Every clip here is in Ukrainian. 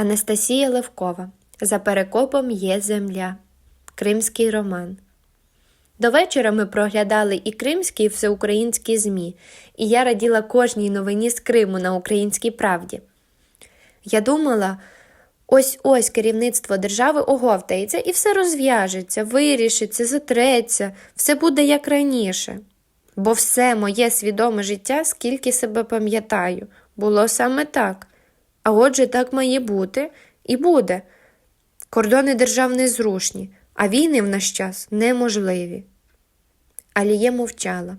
Анастасія Левкова. За перекопом є земля. Кримський роман. До вечора ми проглядали і кримські, і всеукраїнські ЗМІ, і я раділа кожній новині з Криму на українській правді. Я думала, ось ось керівництво держави оговтається і все розв'яжеться, вирішиться, затреться, все буде як раніше. Бо все моє свідоме життя, скільки себе пам'ятаю, було саме так. А отже, так має бути і буде. Кордони держав незрушні, а війни в наш час неможливі. Аліє мовчала.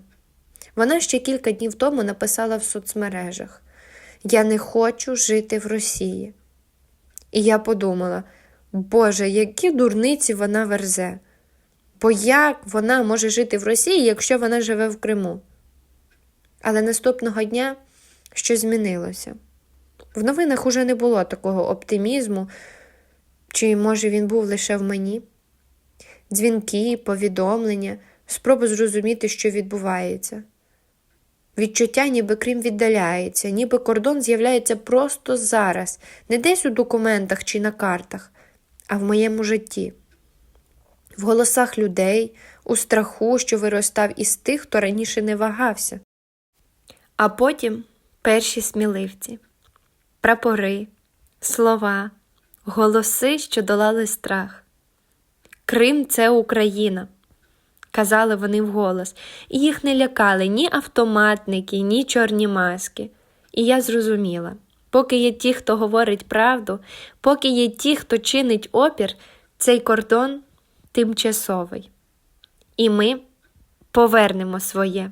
Вона ще кілька днів тому написала в соцмережах Я не хочу жити в Росії. І я подумала, Боже, які дурниці вона верзе. Бо як вона може жити в Росії, якщо вона живе в Криму? Але наступного дня щось змінилося. В новинах уже не було такого оптимізму, чи, може, він був лише в мені? Дзвінки, повідомлення, спроби зрозуміти, що відбувається. Відчуття, ніби Крим віддаляється, ніби кордон з'являється просто зараз, не десь у документах чи на картах, а в моєму житті, в голосах людей, у страху, що виростав із тих, хто раніше не вагався. А потім перші сміливці, прапори, слова, голоси, що долали страх. Крим це Україна, казали вони вголос, і їх не лякали ні автоматники, ні чорні маски. І я зрозуміла, поки є ті, хто говорить правду, поки є ті, хто чинить опір, цей кордон тимчасовий. І ми повернемо своє.